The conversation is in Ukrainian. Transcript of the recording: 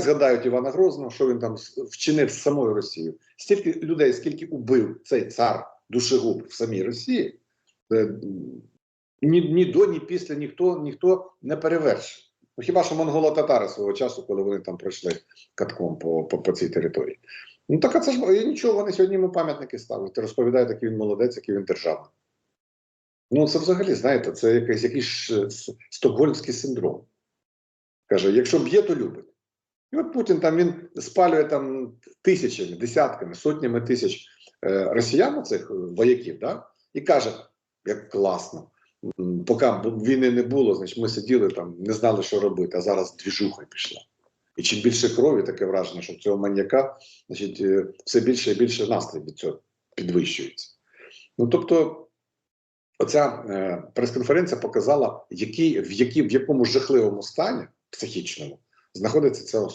згадають Івана Грозного, що він там вчинив з самою Росією. Стільки людей, скільки убив цей цар душегуб в самій Росії, е, ні, ні до, ні після ніхто ніхто не перевершив. Ну, хіба що монголо-татари свого часу, коли вони там пройшли катком по, по, по цій території. Ну так а це ж нічого, вони сьогодні йому пам'ятники ставлять. Розповідають, який він молодець, який він державний. Ну, це взагалі, знаєте, це якийсь, якийсь е, стокгольмський синдром. Каже, якщо б'є, то любить. І от Путін там він спалює там тисячами, десятками, сотнями тисяч е, росіян, цих е, вояків, да? і каже, як класно. Поки війни не було, значить ми сиділи там, не знали, що робити, а зараз двіжуха пішла. І чим більше крові, таке враження, що цього маньяка значить, е, все більше і більше настрій від цього підвищується. Ну тобто, оця е, прес-конференція показала, який, в, якій, в якому жахливому стані психічному знаходиться ця особа.